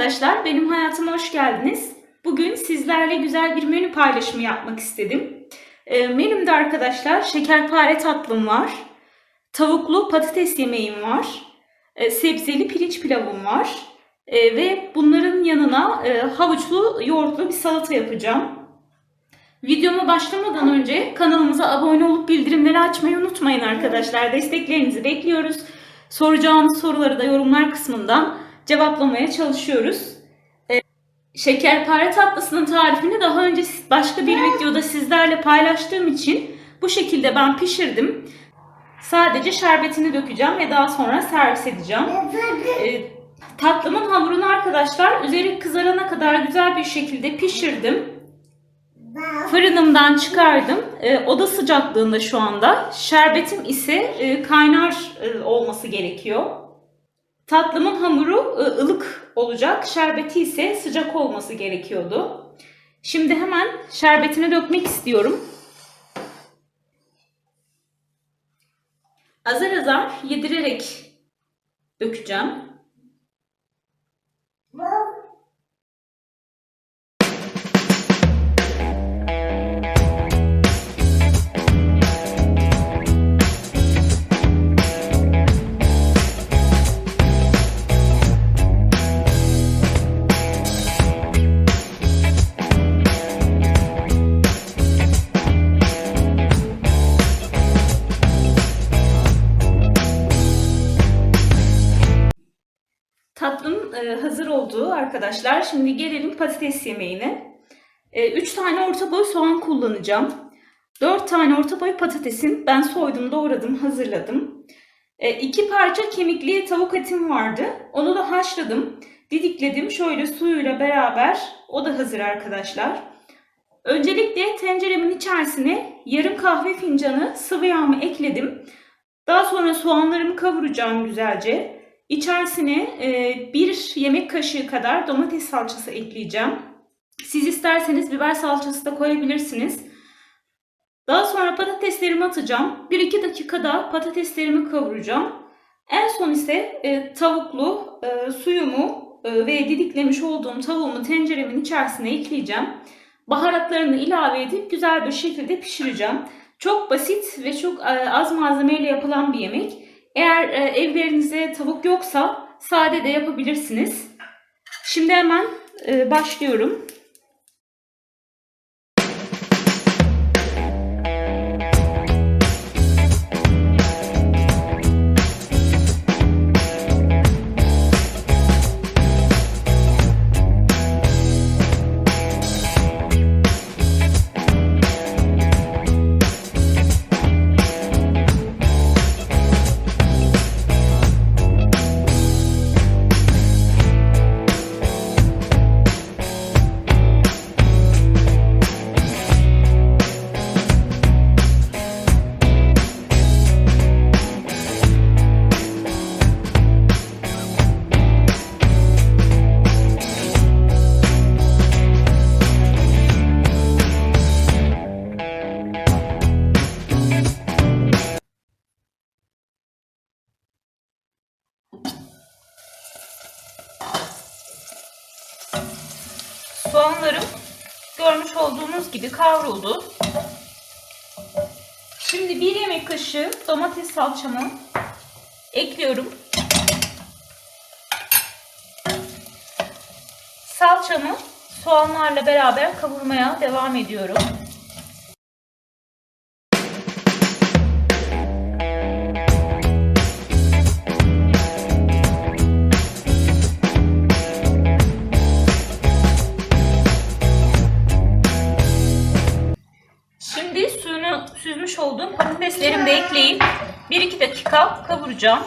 arkadaşlar, benim hayatıma hoş geldiniz. Bugün sizlerle güzel bir menü paylaşımı yapmak istedim. E, menümde arkadaşlar şekerpare tatlım var, tavuklu patates yemeğim var, e, sebzeli pirinç pilavım var e, ve bunların yanına e, havuçlu yoğurtlu bir salata yapacağım. Videoma başlamadan önce kanalımıza abone olup bildirimleri açmayı unutmayın arkadaşlar. Desteklerinizi bekliyoruz. Soracağınız soruları da yorumlar kısmından cevaplamaya çalışıyoruz. Ee, şekerpare tatlısının tarifini daha önce başka bir videoda sizlerle paylaştığım için bu şekilde ben pişirdim. Sadece şerbetini dökeceğim ve daha sonra servis edeceğim. Ee, tatlımın hamurunu arkadaşlar üzeri kızarana kadar güzel bir şekilde pişirdim. Fırınımdan çıkardım. E, oda sıcaklığında şu anda. Şerbetim ise e, kaynar e, olması gerekiyor. Tatlımın hamuru e, ılık olacak. Şerbeti ise sıcak olması gerekiyordu. Şimdi hemen şerbetini dökmek istiyorum. Azar azar yedirerek dökeceğim. Tatlım e, hazır oldu arkadaşlar. Şimdi gelelim patates yemeğine. 3 tane orta boy soğan kullanacağım. 4 tane orta boy patatesim. Ben soydum, doğradım, hazırladım. 2 parça kemikli tavuk etim vardı. Onu da haşladım. Didikledim şöyle suyuyla beraber. O da hazır arkadaşlar. Öncelikle tenceremin içerisine yarım kahve fincanı sıvı yağımı ekledim. Daha sonra soğanlarımı kavuracağım güzelce. İçerisine e, bir yemek kaşığı kadar domates salçası ekleyeceğim. Siz isterseniz biber salçası da koyabilirsiniz. Daha sonra patateslerimi atacağım. 1-2 dakikada patateslerimi kavuracağım. En son ise e, tavuklu e, suyumu e, ve didiklemiş olduğum tavuğumu tenceremin içerisine ekleyeceğim. Baharatlarını ilave edip güzel bir şekilde pişireceğim. Çok basit ve çok e, az malzemeyle yapılan bir yemek. Eğer e, evlerinizde tavuk yoksa sade de yapabilirsiniz. Şimdi hemen e, başlıyorum. Soğanlarım görmüş olduğunuz gibi kavruldu. Şimdi bir yemek kaşığı domates salçamı ekliyorum. Salçamı soğanlarla beraber kavurmaya devam ediyorum. Dakika kavuracağım.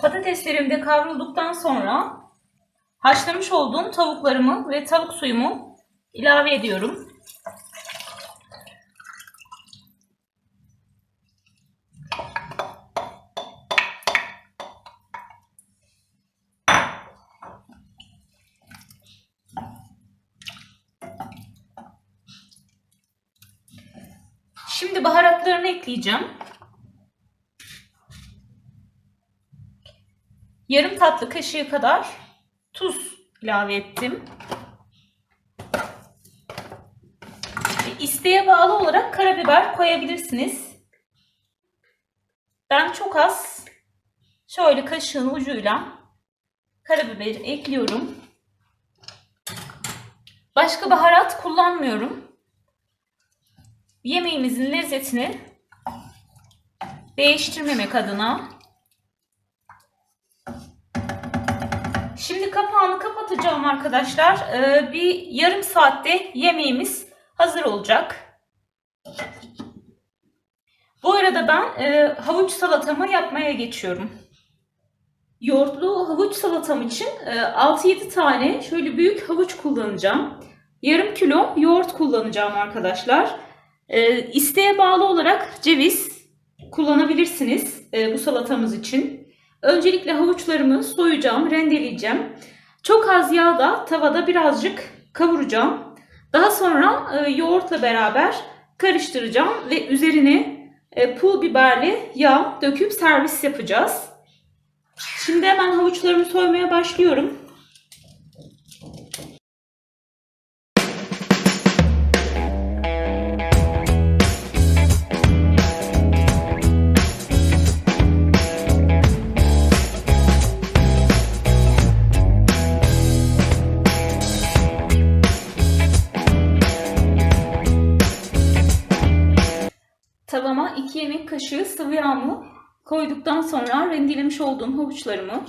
Patateslerim de kavrulduktan sonra haşlamış olduğum tavuklarımı ve tavuk suyumu ilave ediyorum. Şimdi baharatlarını ekleyeceğim. Yarım tatlı kaşığı kadar tuz ilave ettim. İsteğe bağlı olarak karabiber koyabilirsiniz. Ben çok az şöyle kaşığın ucuyla karabiberi ekliyorum. Başka baharat kullanmıyorum. Yemeğimizin lezzetini değiştirmemek adına. Şimdi kapağını kapatacağım arkadaşlar. Ee, bir yarım saatte yemeğimiz hazır olacak. Bu arada ben e, havuç salatamı yapmaya geçiyorum. Yoğurtlu havuç salatam için e, 6-7 tane şöyle büyük havuç kullanacağım. Yarım kilo yoğurt kullanacağım arkadaşlar. E, isteğe bağlı olarak ceviz kullanabilirsiniz e, bu salatamız için. Öncelikle havuçlarımı soyacağım, rendeleyeceğim. Çok az yağda tavada birazcık kavuracağım. Daha sonra e, yoğurtla beraber karıştıracağım ve üzerine e, pul biberli yağ döküp servis yapacağız. Şimdi hemen havuçlarımı soymaya başlıyorum. Tavama 2 yemek kaşığı sıvı yağımı koyduktan sonra rendelemiş olduğum havuçlarımı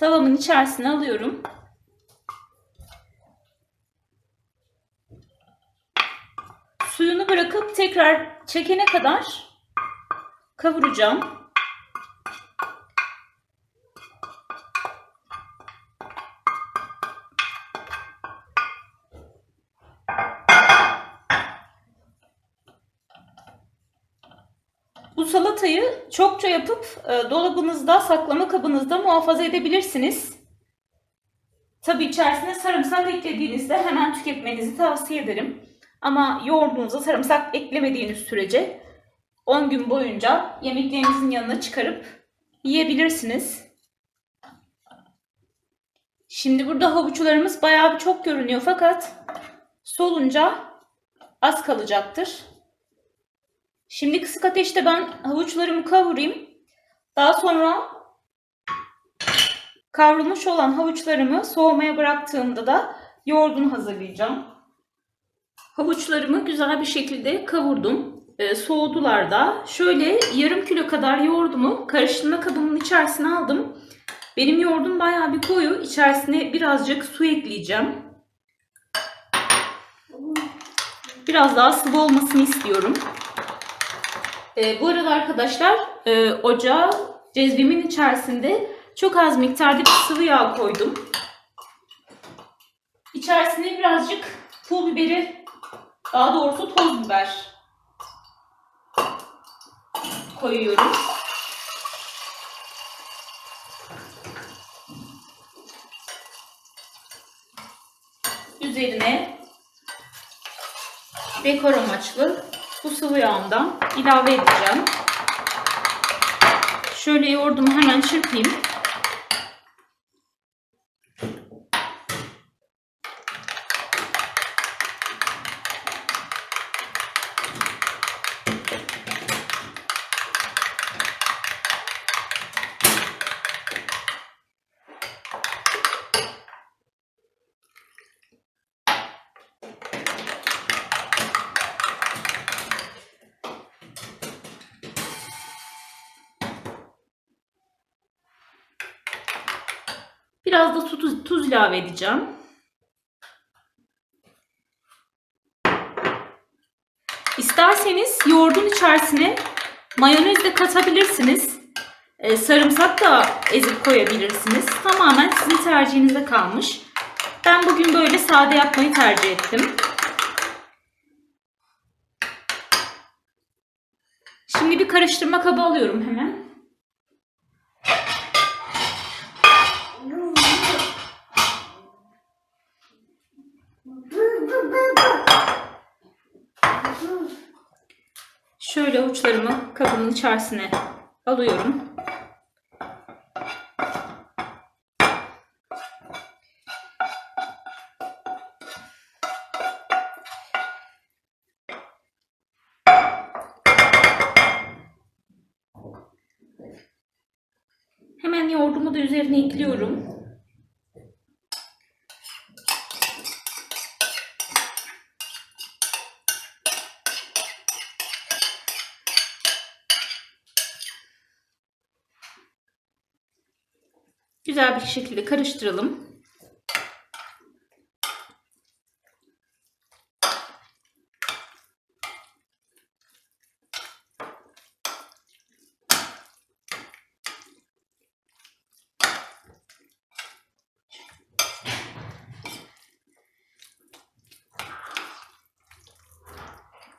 tavamın içerisine alıyorum. Suyunu bırakıp tekrar çekene kadar kavuracağım. Salatayı çokça yapıp e, dolabınızda, saklama kabınızda muhafaza edebilirsiniz. Tabi içerisine sarımsak eklediğinizde hemen tüketmenizi tavsiye ederim. Ama yoğurdunuza sarımsak eklemediğiniz sürece 10 gün boyunca yemeklerinizin yanına çıkarıp yiyebilirsiniz. Şimdi burada havuçlarımız bayağı bir çok görünüyor fakat solunca az kalacaktır. Şimdi kısık ateşte ben havuçlarımı kavurayım. Daha sonra kavrulmuş olan havuçlarımı soğumaya bıraktığımda da yoğurdunu hazırlayacağım. Havuçlarımı güzel bir şekilde kavurdum. E, soğudular da. Şöyle yarım kilo kadar yoğurdumu karıştırma kabımın içerisine aldım. Benim yoğurdum bayağı bir koyu. İçerisine birazcık su ekleyeceğim. Biraz daha sıvı olmasını istiyorum. E, bu arada arkadaşlar e, ocağa cezvemin içerisinde çok az miktarda bir sıvı yağ koydum. İçerisine birazcık pul biberi, daha doğrusu toz biber koyuyorum. Üzerine dekor amaçlı bu sıvı yağımdan ilave edeceğim. Şöyle yoğurdumu hemen çırpayım. Biraz da tuz, tuz ilave edeceğim. İsterseniz yoğurdun içerisine mayonez de katabilirsiniz. Ee, sarımsak da ezip koyabilirsiniz. Tamamen sizin tercihinize kalmış. Ben bugün böyle sade yapmayı tercih ettim. Şimdi bir karıştırma kabı alıyorum hemen. Şöyle avuçlarımı kabımın içerisine alıyorum. Hemen yoğurdumu da üzerine ekliyorum. Güzel bir şekilde karıştıralım.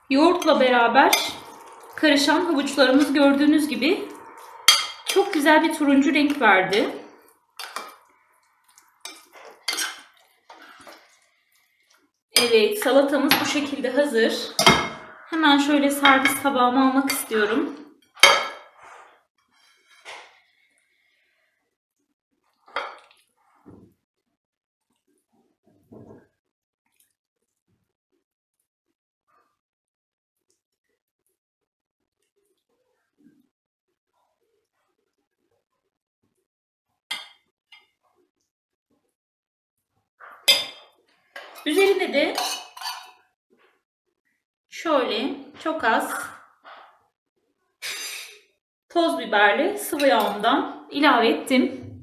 Yoğurtla beraber karışan havuçlarımız gördüğünüz gibi çok güzel bir turuncu renk verdi. Evet, salatamız bu şekilde hazır. Hemen şöyle servis tabağıma almak istiyorum. Üzerine de şöyle çok az toz biberli sıvı yağımdan ilave ettim.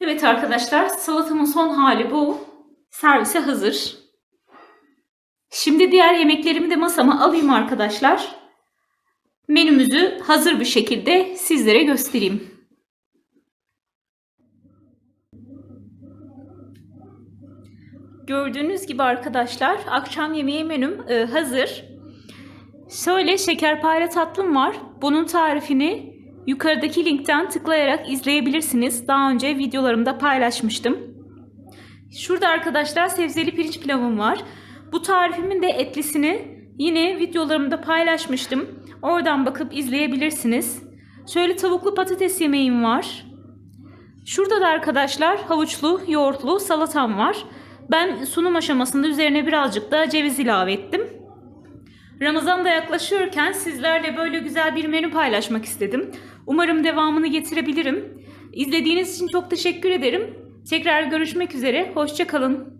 Evet arkadaşlar salatamın son hali bu. Servise hazır. Şimdi diğer yemeklerimi de masama alayım arkadaşlar menümüzü hazır bir şekilde sizlere göstereyim. Gördüğünüz gibi arkadaşlar akşam yemeği menüm e, hazır. Şöyle şekerpare tatlım var. Bunun tarifini yukarıdaki linkten tıklayarak izleyebilirsiniz. Daha önce videolarımda paylaşmıştım. Şurada arkadaşlar sebzeli pirinç pilavım var. Bu tarifimin de etlisini yine videolarımda paylaşmıştım. Oradan bakıp izleyebilirsiniz. Şöyle tavuklu patates yemeğim var. Şurada da arkadaşlar havuçlu, yoğurtlu salatam var. Ben sunum aşamasında üzerine birazcık da ceviz ilave ettim. Ramazan da yaklaşıyorken sizlerle böyle güzel bir menü paylaşmak istedim. Umarım devamını getirebilirim. İzlediğiniz için çok teşekkür ederim. Tekrar görüşmek üzere. Hoşçakalın.